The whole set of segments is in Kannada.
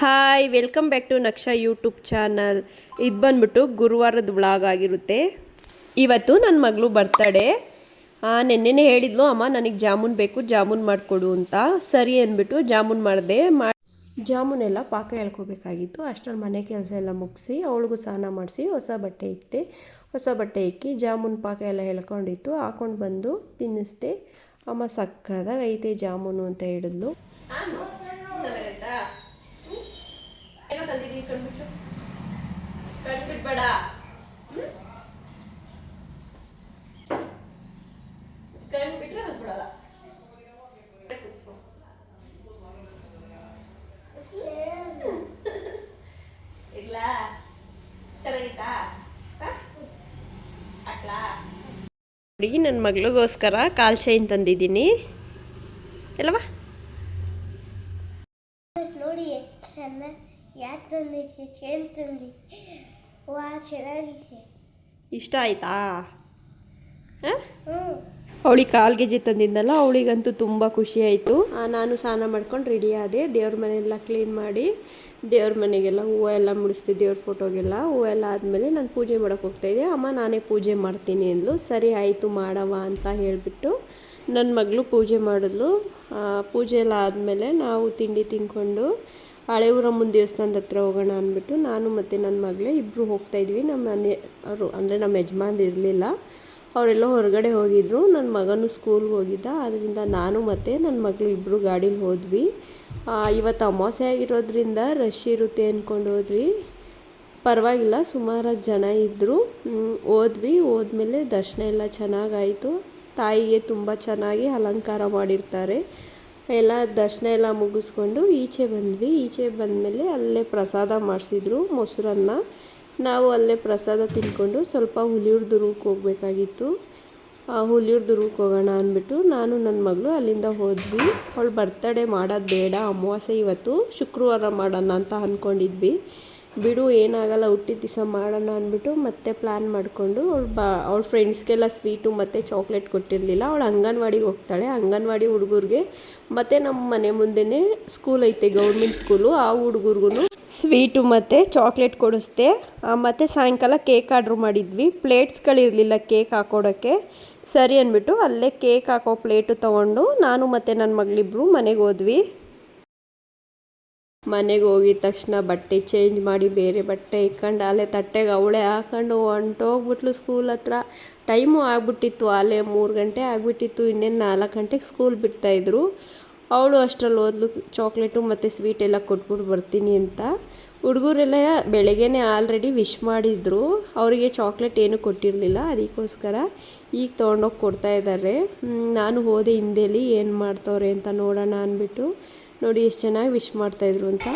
Hi, welcome back to Naksha YouTube channel. ಇದು ಬಂದ್ಬಿಟ್ಟು ಗುರುವಾರದ ಬ್ಲಾಗ್ ಆಗಿರುತ್ತೆ. ಇವತ್ತು ನನ್ನ ಮಗಳು ಬರ್ತಡೆ. ನೆನ್ನೆನೇ ಹೇಳಿದ್ಲು, ಅಮ್ಮ, ನನಗೆ ಜಾಮೂನ್ ಬೇಕು, ಜಾಮೂನ್ ಮಾಡಿಕೊಡು ಅಂತ. ಸರಿ ಅಂದ್ಬಿಟ್ಟು ಜಾಮೂನ್ ಮಾಡಿದೆ. ಮಾ ಜಾಮೂನೆಲ್ಲ ಪಾಕ ಹೇಳ್ಕೊಬೇಕಾಗಿತ್ತು ಅಷ್ಟರಲ್ಲಿ ಮನೆ ಕೆಲಸ ಎಲ್ಲ ಮುಗಿಸಿ, ಅವಳಿಗೂ ಸ್ನಾನ ಮಾಡಿಸಿ, ಹೊಸ ಬಟ್ಟೆ ಇಕ್ತೆ ಹೊಸ ಬಟ್ಟೆ ಇಕ್ಕಿ ಜಾಮೂನ್ ಪಾಕ ಎಲ್ಲ ಹೇಳ್ಕೊಂಡಿತ್ತು ಹಾಕೊಂಡು ಬಂದು ತಿನ್ನಿಸ್ದೆ. ಅಮ್ಮ ಸಕ್ಕದಾಗ ಐತೆ ಜಾಮೂನು ಅಂತ ಹೇಳಿದ್ಲು ಏನೋ ತಂದಿದ್ದೀನಿ ಹುಡುಗಿ ನನ್ನ ಮಗಳಿಗೋಸ್ಕರ ಕಾಲ್ ಚೈನ್ ತಂದಿದ್ದೀನಿ. ಎಲ್ಲವಾ ನೋಡಿ ಎಷ್ಟು ಚೆನ್ನ ಯಾಕೆ ತಂದಿದ್ದೆ? ಚೇನ್ ತಂದಿದ್ದೆ ವಾ ಚೆನ್ನಾಗಿದೆ ಇಷ್ಟ ಆಯ್ತಾ? ಅವಳಿಗೆ ಕಾಲು ಗೆಜ್ಜೆ ತಂದಿದ್ದಲ್ಲ ಅವಳಿಗಂತೂ ತುಂಬ ಖುಷಿ ಆಯಿತು. ನಾನು ಸ್ನಾನ ಮಾಡ್ಕೊಂಡು ರೆಡಿ ಆದೆ. ದೇವ್ರ ಮನೆಯೆಲ್ಲ ಕ್ಲೀನ್ ಮಾಡಿ ದೇವ್ರ ಮನೆಗೆಲ್ಲ ಹೂವು ಎಲ್ಲ ಮುಡಿಸ್ದೆ ದೇವ್ರ ಫೋಟೋಗೆಲ್ಲ ಹೂವು ಎಲ್ಲ ಆದಮೇಲೆ ನಾನು ಪೂಜೆ ಮಾಡೋಕೆ ಹೋಗ್ತಾಯಿದ್ದೆ ಅಮ್ಮ ನಾನೇ ಪೂಜೆ ಮಾಡ್ತೀನಿ ಅಂದ್ಲು. ಸರಿ ಆಯಿತು ಮಾಡವ ಅಂತ ಹೇಳಿಬಿಟ್ಟು ನನ್ನ ಮಗಳು ಪೂಜೆ ಮಾಡಿದ್ಲು. ಪೂಜೆ ಎಲ್ಲ ಆದಮೇಲೆ ನಾವು ತಿಂಡಿ ತಿನ್ಕೊಂಡು ಹಳೆ ಊರಮ್ಮನ ದೇವಸ್ಥಾನದ ಹತ್ರ ಹೋಗೋಣ ಅಂದ್ಬಿಟ್ಟು ನಾನು ಮತ್ತು ನನ್ನ ಮಗಳೇ ಇಬ್ಬರು ಹೋಗ್ತಾಯಿದ್ವಿ ನಮ್ಮ ಮನೆ ಅವರು ಅಂದರೆ ನಮ್ಮ ಯಜಮಾನ್ರು ಇರಲಿಲ್ಲ. ಅವರೆಲ್ಲ ಹೊರಗಡೆ ಹೋಗಿದ್ರು. ನನ್ನ ಮಗನು ಸ್ಕೂಲ್ಗೆ ಹೋಗಿದ್ದ. ಅದರಿಂದ ನಾನು ಮತ್ತು ನನ್ನ ಮಗಳು ಇಬ್ಬರು ಗಾಡೀಲಿ ಹೋದ್ವಿ. ಇವತ್ತು ಅಮಾವಾಸ್ಯೆ ಆಗಿರೋದ್ರಿಂದ ರಶ್ ಇರುತ್ತೆ ಅಂದ್ಕೊಂಡು ಹೋದ್ವಿ. ಪರವಾಗಿಲ್ಲ, ಸುಮಾರಾಗಿ ಜನ ಇದ್ದರು ಹೋದ್ವಿ. ಹೋದ್ಮೇಲೆ ದರ್ಶನ ಎಲ್ಲ ಚೆನ್ನಾಗಾಯಿತು ತಾಯಿಗೆ ತುಂಬ ಚೆನ್ನಾಗಿ ಅಲಂಕಾರ ಮಾಡಿರ್ತಾರೆ. ಎಲ್ಲ ದರ್ಶನ ಎಲ್ಲ ಮುಗಿಸ್ಕೊಂಡು ಈಚೆ ಬಂದ್ವಿ. ಈಚೆ ಬಂದಮೇಲೆ ಅಲ್ಲೇ ಪ್ರಸಾದ ಮಾಡಿಸಿದ್ರು ಮೊಸರನ್ನ. ನಾವು ಅಲ್ಲೇ ಪ್ರಸಾದ ತಿನ್ಕೊಂಡು ಸ್ವಲ್ಪ ಹುಲಿಯೂರು ದುರ್ಗಕ್ಕೆ ಹೋಗಬೇಕಾಗಿತ್ತು. ಆ ಹುಲಿಯೂರು ದುರ್ಗಕ್ಕೆ ಹೋಗೋಣ ಅಂದ್ಬಿಟ್ಟು ನಾನು ನನ್ನ ಮಗಳು ಅಲ್ಲಿಂದ ಹೋದ್ವಿ. ಅವಳು ಬರ್ತಡೇ ಮಾಡೋದು ಬೇಡ, ಅಮಾವಾಸ್ಯೆ ಇವತ್ತು, ಶುಕ್ರವಾರ ಮಾಡೋಣ ಅಂತ ಅಂದ್ಕೊಂಡಿದ್ವಿ ಬಿಡು, ಏನಾಗಲ್ಲ ಹುಟ್ಟಿದ ದಿವಸ ಮಾಡೋಣ ಅಂದ್ಬಿಟ್ಟು ಮತ್ತೆ ಪ್ಲ್ಯಾನ್ ಮಾಡಿಕೊಂಡು ಅವ್ಳು ಬಾ, ಅವ್ಳ ಫ್ರೆಂಡ್ಸ್ಗೆಲ್ಲ ಸ್ವೀಟು ಮತ್ತು ಚಾಕ್ಲೇಟ್ ಕೊಟ್ಟಿರಲಿಲ್ಲ. ಅವಳು ಅಂಗನವಾಡಿಗೆ ಹೋಗ್ತಾಳೆ. ಅಂಗನವಾಡಿ ಹುಡುಗರಿಗೆ ಮತ್ತು ನಮ್ಮ ಮನೆ ಮುಂದೆನೇ ಸ್ಕೂಲ್ ಐತೆ ಗೌರ್ಮೆಂಟ್ ಸ್ಕೂಲು ಆ ಹುಡುಗರಿಗೂ ಸ್ವೀಟು ಮತ್ತು ಚಾಕ್ಲೇಟ್ ಕೊಡಿಸ್ದೆ ಮತ್ತು ಸಾಯಂಕಾಲ ಕೇಕ್ ಆರ್ಡ್ರ್ ಮಾಡಿದ್ವಿ. ಪ್ಲೇಟ್ಸ್ಗಳಿರಲಿಲ್ಲ ಕೇಕ್ ಹಾಕೋಡೋಕ್ಕೆ ಸರಿ ಅಂದ್ಬಿಟ್ಟು ಅಲ್ಲೇ ಕೇಕ್ ಹಾಕೋ ಪ್ಲೇಟು ತೊಗೊಂಡು ನಾನು ಮತ್ತು ನನ್ನ ಮಗಳಿಬ್ರು ಮನೆಗೆ ಹೋದ್ವಿ. ಮನೆಗೆ ಹೋಗಿದ ತಕ್ಷಣ ಬಟ್ಟೆ ಚೇಂಜ್ ಮಾಡಿ ಬೇರೆ ಬಟ್ಟೆ ಇಕ್ಕಂಡು ಅಲ್ಲೇ ತಟ್ಟೆಗೆ ಅವಳೆ ಹಾಕೊಂಡು ಹೊಂಟೋಗ್ಬಿಟ್ಲು ಸ್ಕೂಲ್ ಹತ್ರ. ಟೈಮು ಆಗ್ಬಿಟ್ಟಿತ್ತು, ಅಲ್ಲೇ ಮೂರು ಗಂಟೆ ಆಗಿಬಿಟ್ಟಿತ್ತು, ಇನ್ನೇನು ನಾಲ್ಕು ಗಂಟೆಗೆ ಸ್ಕೂಲ್ ಬಿಡ್ತಾಯಿದ್ರು ಅವಳು ಅಷ್ಟರಲ್ಲಿ ಓದ್ಲು ಚಾಕ್ಲೇಟು ಮತ್ತು ಸ್ವೀಟ್ ಎಲ್ಲ ಕೊಟ್ಬಿಟ್ಟು ಬರ್ತೀನಿ ಅಂತ. ಹುಡುಗರೆಲ್ಲ ಬೆಳಗ್ಗೆನೇ ಆಲ್ರೆಡಿ ವಿಶ್ ಮಾಡಿದ್ರು. ಅವರಿಗೆ ಚಾಕ್ಲೇಟ್ ಏನು ಕೊಟ್ಟಿರಲಿಲ್ಲ, ಅದಕ್ಕೋಸ್ಕರ ಈಗ ತೊಗೊಂಡೋಗಿ ಕೊಡ್ತಾ ಇದ್ದಾರೆ ನಾನು ಹೋದೆ ಹಿಂದೆಲಿ ಏನು ಮಾಡ್ತವ್ರೆ ಅಂತ ನೋಡೋಣ ಅಂದ್ಬಿಟ್ಟು. ನೋಡಿ ಎಷ್ಟು ಚೆನ್ನಾಗಿ ವಿಶ್ ಮಾಡ್ತಾಯಿದ್ರು ಅಂತ.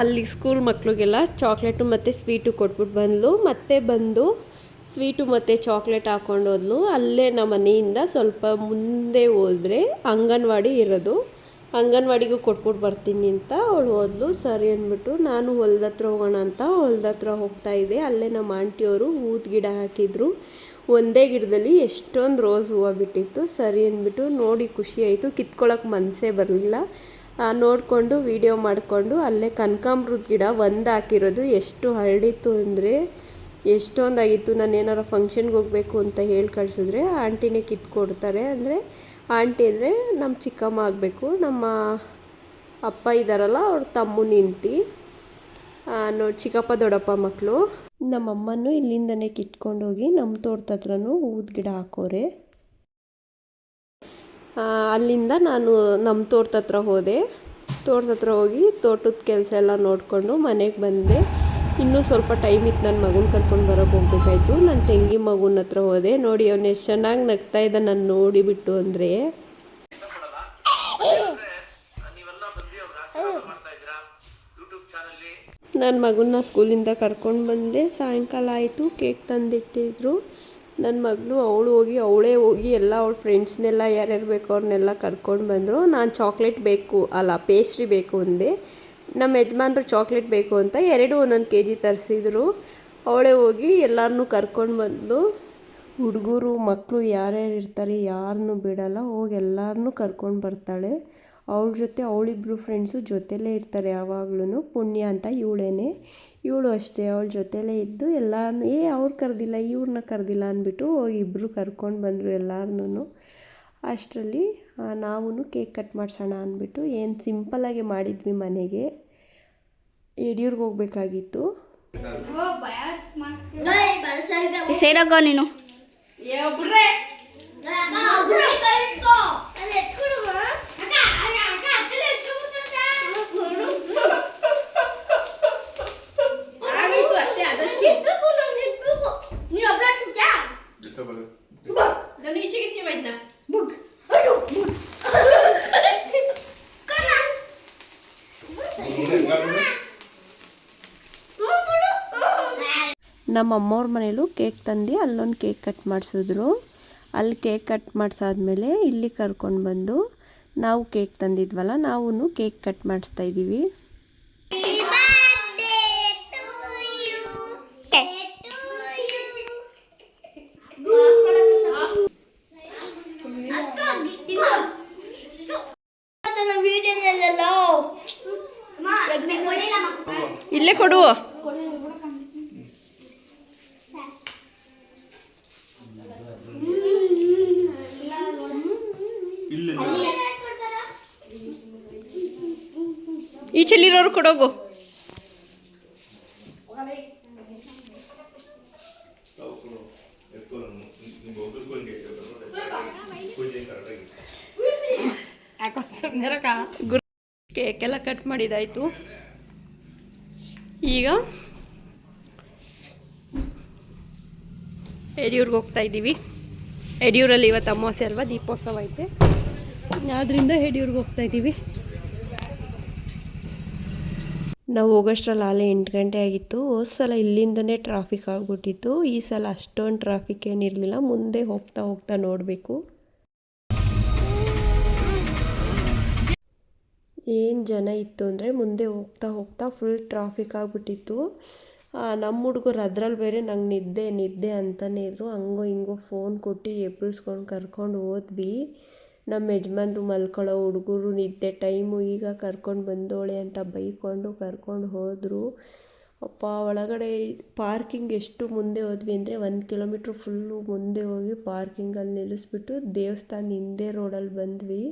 ಅಲ್ಲಿ ಸ್ಕೂಲ್ ಮಕ್ಕಳಿಗೆಲ್ಲ ಚಾಕ್ಲೇಟು ಮತ್ತು ಸ್ವೀಟು ಕೊಟ್ಬಿಟ್ಟು ಬಂದ್ಲು. ಮತ್ತೆ ಬಂದು ಸ್ವೀಟು ಮತ್ತು ಚಾಕ್ಲೇಟ್ ಹಾಕೊಂಡು ಹೋದ್ಲು. ಅಲ್ಲೇ ನಮ್ಮ ಮನೆಯಿಂದ ಸ್ವಲ್ಪ ಮುಂದೆ ಹೋದರೆ ಅಂಗನವಾಡಿ ಇರೋದು. ಅಂಗನವಾಡಿಗೂ ಕೊಟ್ಬಿಟ್ಟು ಬರ್ತೀನಿ ಅಂತ ಅವಳು ಹೋದ್ಲು. ಸರಿ ಅಂದ್ಬಿಟ್ಟು ನಾನು ಹೊಲ್ದ ಹತ್ರ ಹೋಗೋಣ ಅಂತ ಹೊಲ್ದ ಹತ್ರ ಹೋಗ್ತಾ ಇದ್ದೆ. ಅಲ್ಲೇ ನಮ್ಮ ಆಂಟಿಯವರು ಹೂದ ಗಿಡ ಹಾಕಿದ್ರು. ಒಂದೇ ಗಿಡದಲ್ಲಿ ಎಷ್ಟೊಂದು ರೋಸ್ ಹೂವು ಬಿಟ್ಟಿತ್ತು. ಸರಿ ಅಂದ್ಬಿಟ್ಟು ನೋಡಿ ಖುಷಿ ಆಯಿತು. ಕಿತ್ಕೊಳ್ಳೋಕೆ ಮನಸ್ಸೇ ಬರಲಿಲ್ಲ. ನೋಡಿಕೊಂಡು ವಿಡಿಯೋ ಮಾಡಿಕೊಂಡು ಅಲ್ಲೇ ಕನಕಾಂಬ್ರದ ಗಿಡ ಒಂದು ಹಾಕಿರೋದು. ಎಷ್ಟು ಹರಡಿತ್ತು ಅಂದರೆ ಎಷ್ಟೊಂದಾಗಿತ್ತು ನಾನು ಏನಾರು ಫಂಕ್ಷನ್ಗೆ ಹೋಗಬೇಕು ಅಂತ ಹೇಳಿ ಕಳಿಸಿದ್ರೆ ಆಂಟಿನೇ ಕಿತ್ಕೊಡ್ತಾರೆ ಅಂದರೆ ಆಂಟಿ ಅಂದರೆ ನಮ್ಮ ಚಿಕ್ಕಮ್ಮ ಆಗಬೇಕು. ನಮ್ಮ ಅಪ್ಪ ಇದ್ದಾರಲ್ಲ ಅವ್ರ ತಮ್ಮ ನಿಂತಿ. ನೋಡಿ ಚಿಕ್ಕಪ್ಪ ದೊಡ್ಡಪ್ಪ ಮಕ್ಕಳು ನಮ್ಮಮ್ಮನೂ ಇಲ್ಲಿಂದನೇ ಕಿತ್ಕೊಂಡೋಗಿ ನಮ್ಮ ತೋಟದ ಹತ್ರನೂ ಹೂದ ಗಿಡ ಹಾಕೋರೆ. ಅಲ್ಲಿಂದ ನಾನು ನಮ್ಮ ತೋಟದ ಹತ್ರ ಹೋದೆ. ತೋಟದ ಹತ್ರ ಹೋಗಿ ತೋಟದ ಕೆಲಸ ಎಲ್ಲ ನೋಡಿಕೊಂಡು ಮನೆಗೆ ಬಂದೆ. ಇನ್ನೂ ಸ್ವಲ್ಪ ಟೈಮ್ ಇತ್ತು ನನ್ನ ಮಗನ ಕರ್ಕೊಂಡು ಬರೋಕೆ ಹೋಗ್ಬೇಕಾಯ್ತು. ನನ್ನ ತಂಗಿ ಮಗುನ ಹತ್ರ ಹೋದೆ. ನೋಡಿ ಅವನು ಎಷ್ಟು ಚೆನ್ನಾಗಿ ನಗ್ತಾ ಇದ್ದ ನಾನು ನೋಡಿಬಿಟ್ಟು ಅಂದರೆ. ನನ್ನ ಮಗನ್ನ ಸ್ಕೂಲಿಂದ ಕರ್ಕೊಂಡು ಬಂದೆ. ಸಾಯಂಕಾಲ ಆಯಿತು, ಕೇಕ್ ತಂದಿಟ್ಟಿದ್ರು. ನನ್ನ ಮಗಳು ಅವಳು ಹೋಗಿ, ಅವಳೇ ಹೋಗಿ ಎಲ್ಲ ಅವಳ ಫ್ರೆಂಡ್ಸ್ನೆಲ್ಲ ಯಾರ್ಯಾರು ಬೇಕೋ ಅವ್ರನ್ನೆಲ್ಲ ಕರ್ಕೊಂಡು ಬಂದರು. ನಾನು ಚಾಕ್ಲೇಟ್ ಬೇಕು, ಅಲ್ಲ ಪೇಸ್ಟ್ರಿ ಬೇಕು ಅಂದೆ. ನಮ್ಮ ಯಜಮಾನ್ರು ಚಾಕ್ಲೇಟ್ ಬೇಕು ಅಂತ ಎರಡು ಒಂದೊಂದು ಕೆ ಜಿ ತರಿಸಿದ್ರು. ಅವಳೇ ಹೋಗಿ ಎಲ್ಲರನ್ನೂ ಕರ್ಕೊಂಡು ಬಂದು ಹುಡುಗರು ಮಕ್ಕಳು ಯಾರ್ಯಾರು ಇರ್ತಾರೆ ಯಾರನ್ನೂ ಬಿಡಲ್ಲ, ಹೋಗಿ ಎಲ್ಲರನ್ನೂ ಕರ್ಕೊಂಡು ಬರ್ತಾಳೆ. ಅವಳ ಜೊತೆ ಅವಳಿಬ್ರು ಫ್ರೆಂಡ್ಸು ಜೊತೆಲೇ ಇರ್ತಾರೆ ಯಾವಾಗ್ಲೂ ಪುಣ್ಯ ಅಂತ ಇವಳೇನೆ. ಇವಳು ಅಷ್ಟೇ, ಅವಳ ಜೊತೆಲೇ ಇದ್ದು ಎಲ್ಲಾರನ್ನೂ ಏ, ಅವ್ರು ಕರೆದಿಲ್ಲ ಇವ್ರನ್ನ ಕರೆದಿಲ್ಲ ಅಂದ್ಬಿಟ್ಟು ಇಬ್ಬರು ಕರ್ಕೊಂಡು ಬಂದರು ಎಲ್ಲಾರನ್ನೂ. ಅಷ್ಟರಲ್ಲಿ ನಾವೂ ಕೇಕ್ ಕಟ್ ಮಾಡಿಸೋಣ ಅಂದ್ಬಿಟ್ಟು ಏನು ಸಿಂಪಲ್ಲಾಗಿ ಮಾಡಿದ್ವಿ ಮನೆಗೆ. ಯಡಿಯೂರ್ಗೆ ಹೋಗ್ಬೇಕಾಗಿತ್ತು. ಸೇರಕ್ಕ ನೀನು. ನಮ್ಮ ಅಮ್ಮವ್ರ ಮನೇಲೂ ಕೇಕ್ ತಂದು ಅಲ್ಲೊಂದು ಕೇಕ್ ಕಟ್ ಮಾಡಿಸಿದ್ರು. ಅಲ್ಲಿ ಕೇಕ್ ಕಟ್ ಮಾಡಿಸಾದ್ಮೇಲೆ ಇಲ್ಲಿ ಕರ್ಕೊಂಡು ಬಂದು ನಾವು ಕೇಕ್ ತಂದಿದ್ವಲ್ಲ ನಾವು ಕೇಕ್ ಕಟ್ ಮಾಡಿಸ್ತಾ ಇದ್ದೀವಿ. ಇಲ್ಲೇ ಕೊಡು. ಈಚೆಲಿರೋರು ಕೊಡೋಗು ಕೇಕ್ ಎಲ್ಲ ಕಟ್ ಮಾಡಿದಾಯ್ತು. ಈಗ ಯಡಿಯೂರ್ಗೆ ಹೋಗ್ತಾ ಇದ್ದೀವಿ. ಯಡಿಯೂರಲ್ಲಿ ಇವತ್ತು ಅಮಾವಾಸ್ಯ ಅಲ್ವಾ? ದೀಪೋತ್ಸವ ಐತೆ. ಆದ್ರಿಂದ ಯಡಿಯೂರ್ಗೆ ಹೋಗ್ತಾ ಇದ್ದೀವಿ. ನಾವು ಹೋಗೋಷ್ಟ್ರಲ್ಲಿ ಆಲೇ ಎಂಟು ಗಂಟೆ ಆಗಿತ್ತು. ಹೋದ ಸಲ ಇಲ್ಲಿಂದನೇ ಟ್ರಾಫಿಕ್ ಆಗಿಬಿಟ್ಟಿತ್ತು. ಈ ಸಲ ಅಷ್ಟೊಂದು ಟ್ರಾಫಿಕ್ ಏನಿರಲಿಲ್ಲ. ಮುಂದೆ ಹೋಗ್ತಾ ಹೋಗ್ತಾ ನೋಡಬೇಕು. ಏನು ಜನ ಇತ್ತು ಅಂದರೆ ಮುಂದೆ ಹೋಗ್ತಾ ಹೋಗ್ತಾ ಫುಲ್ ಟ್ರಾಫಿಕ್ ಆಗಿಬಿಟ್ಟಿತ್ತು. ನಮ್ಮ ಹುಡುಗರು ಅದ್ರಲ್ಲಿ ಬೇರೆ ನಂಗೆ ನಿದ್ದೆ ನಿದ್ದೆ ಅಂತಲೇ ಇದ್ರು. ಹಂಗೋ ಹಿಂಗೋ ಫೋನ್ ಕೊಟ್ಟು ಎಬ್ಬಿಸ್ಕೊಂಡು ಕರ್ಕೊಂಡು ಹೋದ್ವಿ. ನಮ್ಮ ಯಜಮಾನ್ರು ಮಲ್ಕೊಳ್ಳೋ ಹುಡುಗರು ನಿದ್ದೆ ಟೈಮು ಈಗ ಕರ್ಕೊಂಡು ಬಂದೋಳೆ ಅಂತ ಬೈಕೊಂಡು ಕರ್ಕೊಂಡು ಹೋದರು. ಅಪ್ಪ, ಒಳಗಡೆ ಪಾರ್ಕಿಂಗ್ ಎಷ್ಟು ಮುಂದೆ ಹೋದ್ವಿ ಅಂದರೆ ಒಂದು ಕಿಲೋಮೀಟ್ರ್ ಫುಲ್ಲು ಮುಂದೆ ಹೋಗಿ ಪಾರ್ಕಿಂಗಲ್ಲಿ ನಿಲ್ಲಿಸ್ಬಿಟ್ಟು ದೇವಸ್ಥಾನ ಹಿಂದೆ ರೋಡಲ್ಲಿ ಬಂದ್ವಿ.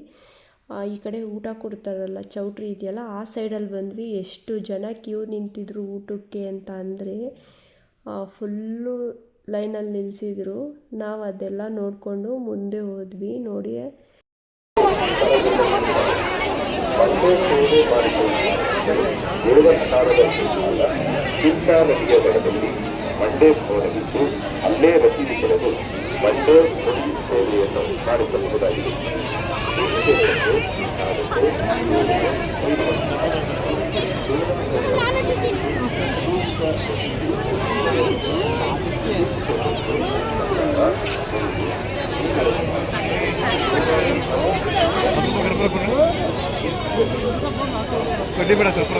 ಈ ಕಡೆ ಊಟ ಕೊಡ್ತಾರಲ್ಲ, ಚೌಟ್ರಿ ಇದೆಯಲ್ಲ, ಆ ಸೈಡಲ್ಲಿ ಬಂದ್ವಿ. ಎಷ್ಟು ಜನ ಕ್ಯೂ ನಿಂತಿದ್ರು ಊಟಕ್ಕೆ ಅಂತ ಅಂದರೆ ಫುಲ್ಲು ಲೈನಲ್ಲಿ ನಿಲ್ಲಿಸಿದ್ರು ನಾವು ಅದೆಲ್ಲ ನೋಡಿಕೊಂಡು ಮುಂದೆ ಹೋದ್ವಿ. ನೋಡಿ ಕೃಷ್ಣಾ ನದಿಯ ದಡದಲ್ಲಿ ಮಂಡೇ ಭವನವಿದ್ದು ಅಲ್ಲೇ ರಸೀದಿ ಪಡೆದು ಮಂಡೇ ಮುಡಿ ಸೇವೆಯನ್ನು ಮಾಡಿಸಬಹುದಾಗಿದೆ ಈ ಸೇವೆಯನ್ನು ನಾಲ್ಕು, ಏಳು, ಐದು, ಕಡ್ಡಿ ಬೇಡ ಸ್ವಲ್ಪ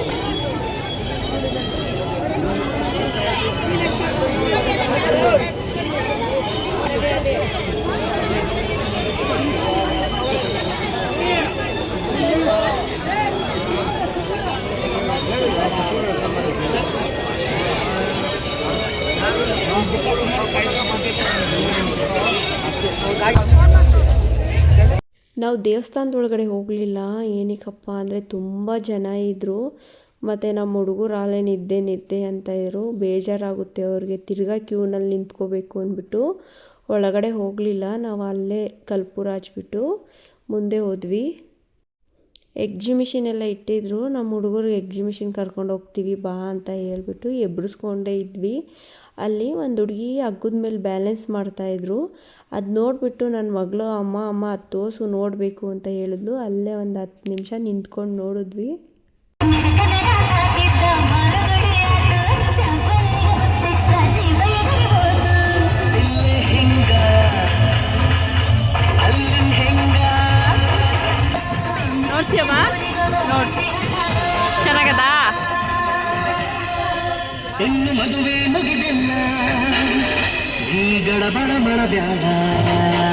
ನಾವು ದೇವಸ್ಥಾನದೊಳಗಡೆ ಹೋಗಲಿಲ್ಲ. ಏನಕ್ಕಪ್ಪ ಅಂದರೆ ತುಂಬ ಜನ ಇದ್ದರು ಮತ್ತು ನಮ್ಮ ಹುಡುಗರು ಆಲೇ ನಿದ್ದೆ ನಿದ್ದೆ ಅಂತ ಇದ್ರು. ಬೇಜಾರಾಗುತ್ತೆ ಅವ್ರಿಗೆ. ತಿರ್ಗಾ ಕ್ಯೂನಲ್ಲಿ ನಿಂತ್ಕೋಬೇಕು ಅಂದ್ಬಿಟ್ಟು ಒಳಗಡೆ ಹೋಗಲಿಲ್ಲ. ನಾವು ಅಲ್ಲೇ ಕಲ್ಪೂರ ಹಚ್ಬಿಟ್ಟು ಮುಂದೆ ಹೋದ್ವಿ. ಎಕ್ಸಿಮಿಷನ್ ಎಲ್ಲ ಇಟ್ಟಿದ್ರು. ನಮ್ಮ ಹುಡುಗರು ಎಕ್ಸಿಮಿಷನ್ ಕರ್ಕೊಂಡು ಹೋಗ್ತೀವಿ, ಬಾ ಅಂತ ಹೇಳ್ಬಿಟ್ಟು ಎಬ್ಬಿಸ್ಕೊಂಡೇ ಇದ್ವಿ. ಅಲ್ಲಿ ಒಂದು ಹುಡುಗಿ ಹಗ್ಗದ ಮೇಲೆ ಬ್ಯಾಲೆನ್ಸ್ ಮಾಡ್ತಾ ಮಾಡ್ತಾಯಿದ್ರು ಅದು ನೋಡಿಬಿಟ್ಟು ನನ್ನ ಮಗಳು ಅಮ್ಮ ಅಮ್ಮ ಅದು ತೋರಿಸು ನೋಡಬೇಕು ಅಂತ ಹೇಳಿದ್ಲು. ಅಲ್ಲೇ ಒಂದು ಹತ್ತು ನಿಮಿಷ ನಿಂತ್ಕೊಂಡು ನೋಡಿದ್ವಿ. ಚೆನ್ನಾಗದ? ಹೆಣ್ಣು ಮದುವೆ ಮುಗಿದ गड़बड़ मड़ ब्याड़ा।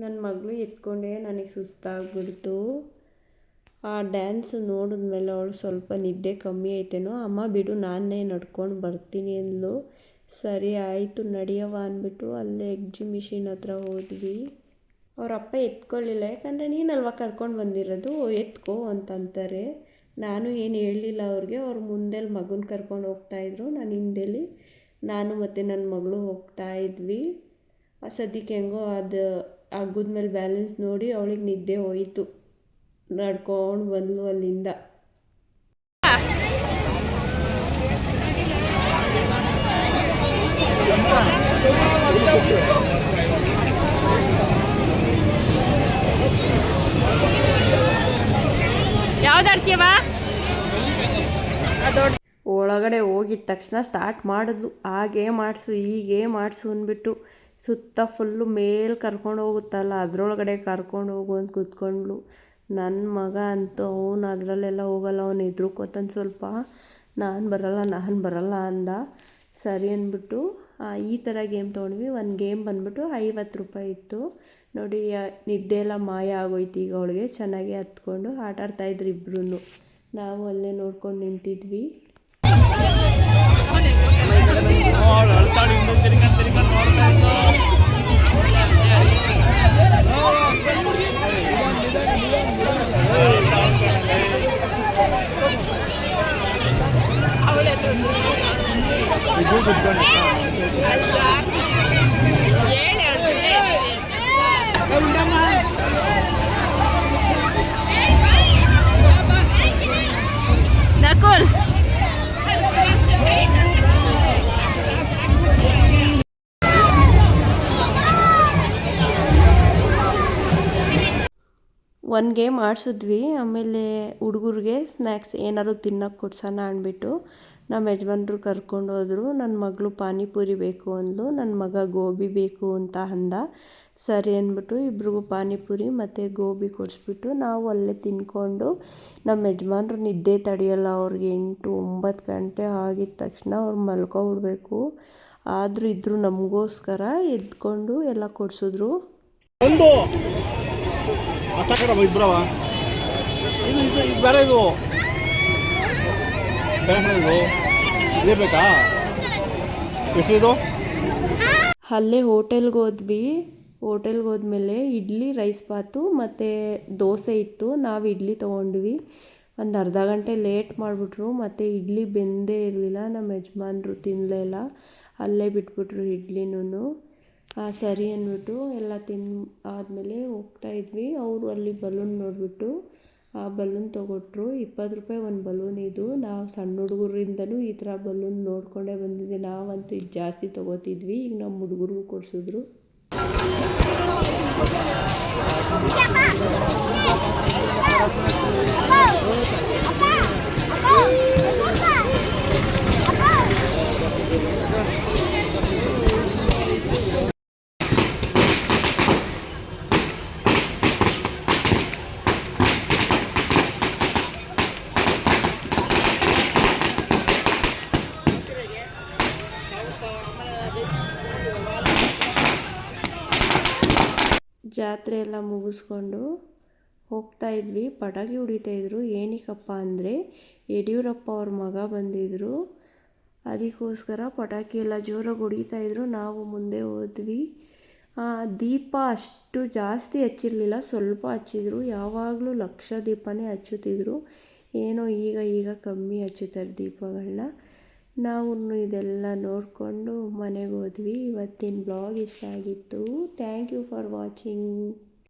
ನನ್ನ ಮಗಳು ಎತ್ಕೊಂಡೆ, ನನಗೆ ಸುಸ್ತಾಗ್ಬಿಡ್ತು. ಆ ಡ್ಯಾನ್ಸ್ ನೋಡಿದ್ಮೇಲೆ ಅವಳು ಸ್ವಲ್ಪ ನಿದ್ದೆ ಕಮ್ಮಿ ಐತೇನೋ ಅಮ್ಮ ಬಿಡು ನಾನೇ ನಡ್ಕೊಂಡು ಬರ್ತೀನಿ ಅಂದಳು ಸರಿ ಆಯಿತು ನಡೆಯವ ಅಂದ್ಬಿಟ್ಟು ಅಲ್ಲೇ ಎಕ್ಸಿಮಿಷನ್ ಹತ್ರ ಹೋದ್ವಿ. ಅವರಪ್ಪ ಎತ್ಕೊಳ್ಳಿಲ್ಲ, ಯಾಕಂದರೆ ನೀನಲ್ವ ಕರ್ಕೊಂಡು ಬಂದಿರೋದು? ಎತ್ಕೋ ಅಂತಂತಾರೆ. ನಾನು ಏನು ಹೇಳಲಿಲ್ಲ ಅವ್ರಿಗೆ, ಅವ್ರ ಮುಂದೆಲ್ಲಿ ಮಗನ ಕರ್ಕೊಂಡು ಹೋಗ್ತಾಯಿದ್ರು ನಾನು ಹಿಂದೆಲಿ. ನಾನು ಮತ್ತು ನನ್ನ ಮಗಳು ಹೋಗ್ತಾ ಇದ್ವಿ. ಆ ಸದ್ಯಕ್ಕೆ ಹೆಂಗೋ ಅದು ಆಗುದ್ಮೇಲೆ ಬ್ಯಾಲೆನ್ಸ್ ನೋಡಿ ಅವಳಿಗೆ ನಿದ್ದೆ ಹೋಯಿತು. ನಡ್ಕೊಂಡು ಬಂದ್ಲು ಅಲ್ಲಿಂದ. ಒಳಗಡೆ ಹೋಗಿದ ತಕ್ಷಣ ಸ್ಟಾರ್ಟ್ ಮಾಡಿದ್ಲು. ಹಾಗೇ ಮಾಡಿಸು ಹೀಗೆ ಮಾಡಿಸು ಅಂದ್ಬಿಟ್ಟು ಸುತ್ತ ಫುಲ್ಲು ಮೇಲೆ ಕರ್ಕೊಂಡು ಹೋಗುತ್ತಲ್ಲ, ಅದರೊಳಗಡೆ ಕರ್ಕೊಂಡು ಹೋಗು ಅಂತ ಕೂತ್ಕೊಂಡ್ಳು. ನನ್ನ ಮಗ ಅಂತೂ ಅವನು ಅದರಲ್ಲೆಲ್ಲ ಹೋಗಲ್ಲ, ಅವನು ಹೆದ್ರುಕೋತಾನೆ ಸ್ವಲ್ಪ. ನಾನು ಬರಲ್ಲ ನಾನು ಬರಲ್ಲ ಅಂದ. ಸರಿ ಅಂದ್ಬಿಟ್ಟು ಈ ಥರ ಗೇಮ್ ತೊಗೊಂಡ್ವಿ. ಒಂದು ಗೇಮ್ ಬಂದ್ಬಿಟ್ಟು ಐವತ್ತು ರೂಪಾಯಿ ಇತ್ತು. ನೋಡಿ ನಿದ್ದೆ ಎಲ್ಲ ಮಾಯ ಆಗೋಯ್ತು ಈಗ ಅವಳಿಗೆ. ಚೆನ್ನಾಗಿ ಹತ್ಕೊಂಡು ಆಟ ಆಡ್ತಾಯಿದ್ರು ನಾವು ಅಲ್ಲೇ ನೋಡ್ಕೊಂಡು ನಿಂತಿದ್ವಿ. ಒಂದು ಗೇಮ್ ಆಡಿಸಿದ್ವಿ. ಆಮೇಲೆ ಹುಡುಗರಿಗೆ ಸ್ನ್ಯಾಕ್ಸ್ ಏನಾದ್ರು ತಿನ್ನೋಕೆ ಕೊಡ್ಸೋಣ ಅಂದ್ಬಿಟ್ಟು ನಮ್ಮ ಯಜಮಾನ್ರು ಕರ್ಕೊಂಡು ಹೋದರು. ನನ್ನ ಮಗಳು ಪಾನಿಪುರಿ ಬೇಕು ಅಂದ್ಲು. ನನ್ನ ಮಗ ಗೋಬಿ ಬೇಕು ಅಂತ ಅಂದ. ಸರಿ ಅಂದ್ಬಿಟ್ಟು ಇಬ್ರಿಗೂ ಪಾನಿಪುರಿ ಮತ್ತು ಗೋಬಿ ಕೊಡಿಸ್ಬಿಟ್ಟು ನಾವು ಅಲ್ಲೇ ತಿನ್ಕೊಂಡು ನಮ್ಮ ಯಜಮಾನ್ರು ನಿದ್ದೆ ತಡೆಯಲ್ಲ. ಅವ್ರಿಗೆ ಎಂಟು ಒಂಬತ್ತು ಗಂಟೆ ಆಗಿದ ತಕ್ಷಣ ಅವ್ರು ಮಲ್ಕೊಬಿಡ್ಬೇಕು ಆದರೂ ಇದ್ರು ನಮಗೋಸ್ಕರ ಎದ್ಕೊಂಡು ಎಲ್ಲ ಕೊಡಿಸಿದ್ರು. ಕಡೆ ಇಬ್ಬರವ ಇದು ಇದು ಇದು ಬೇರೆ ಇದು. ಇದು. ಇದೇ ಬೇಕಾ? ಎಷ್ಟು ಇದು? ಅಲ್ಲೇ ಹೋಟೆಲ್ಗೆ ಹೋದ್ವಿ. ಹೋಟೆಲ್ಗೆ ಹೋದ್ಮೇಲೆ ಇಡ್ಲಿ, ರೈಸ್ ಬಾತು ಮತ್ತು ದೋಸೆ ಇತ್ತು. ನಾವು ಇಡ್ಲಿ ತೊಗೊಂಡ್ವಿ. ಒಂದು ಅರ್ಧ ಗಂಟೆ ಲೇಟ್ ಮಾಡಿಬಿಟ್ರು. ಮತ್ತು ಇಡ್ಲಿ ಬೆಂದೇ ಇರಲಿಲ್ಲ. ನಮ್ಮ ಯಜಮಾನ್ರು ತಿನ್ನಲೇ ಇಲ್ಲ. ಅಲ್ಲೇ ಬಿಟ್ಬಿಟ್ರು ಇಡ್ಲಿನೂ ಸರಿ ಅಂದ್ಬಿಟ್ಟು ಎಲ್ಲ ತಿನ್ ಆದಮೇಲೆ ಹೋಗ್ತಾ ಇದ್ವಿ. ಅವರು ಅಲ್ಲಿ ಬಲೂನ್ ನೋಡಿಬಿಟ್ಟು, ಆ ಬಲೂನ್ ತೊಗೊಟ್ರು. ಇಪ್ಪತ್ತು ರೂಪಾಯಿ ಒಂದು ಬಲೂನ್ ಇದು. ನಾವು ಸಣ್ಣ ಹುಡುಗರಿಂದನೂ ಈ ಥರ ಬಲೂನ್ ನೋಡ್ಕೊಂಡೇ ಬಂದಿದ್ದೆ ನಾವಂತೂ ಇದು ಜಾಸ್ತಿ ತೊಗೋತಿದ್ವಿ. ಈಗ ನಮ್ಮ ಹುಡುಗರಿಗೂ ಕೊಡಿಸಿದ್ರು. ಜಾತ್ರೆ ಎಲ್ಲ ಮುಗಿಸ್ಕೊಂಡು ಹೋಗ್ತಾ ಇದ್ವಿ. ಪಟಾಕಿ ಹೊಡಿತಾ ಇದ್ರು. ಏನಕ್ಕಪ್ಪ ಅಂದರೆ ಯಡಿಯೂರಪ್ಪ ಅವ್ರ ಮಗ ಬಂದಿದ್ದರು ಅದಕ್ಕೋಸ್ಕರ ಪಟಾಕಿ ಎಲ್ಲ ಜೋರಾಗಿ ಹೊಡಿತಾ ಇದ್ರು. ನಾವು ಮುಂದೆ ಹೋದ್ವಿ. ದೀಪ ಅಷ್ಟು ಜಾಸ್ತಿ ಹಚ್ಚಿರಲಿಲ್ಲ. ಸ್ವಲ್ಪ ಹಚ್ಚಿದ್ರು. ಯಾವಾಗಲೂ ಲಕ್ಷ ದೀಪನೇ ಹಚ್ಚುತ್ತಿದ್ರು. ಏನೋ ಈಗ ಈಗ ಕಮ್ಮಿ ಹಚ್ಚುತ್ತಾರೆ ದೀಪಗಳನ್ನ. ನಾವು ಇದೆಲ್ಲ ನೋಡಿಕೊಂಡು ಮನೆಗೆ ಹೋದ್ವಿ. ಇವತ್ತಿನ ಬ್ಲಾಗ್ ಇಷ್ಟ ಆಗಿತ್ತು. Thank you for watching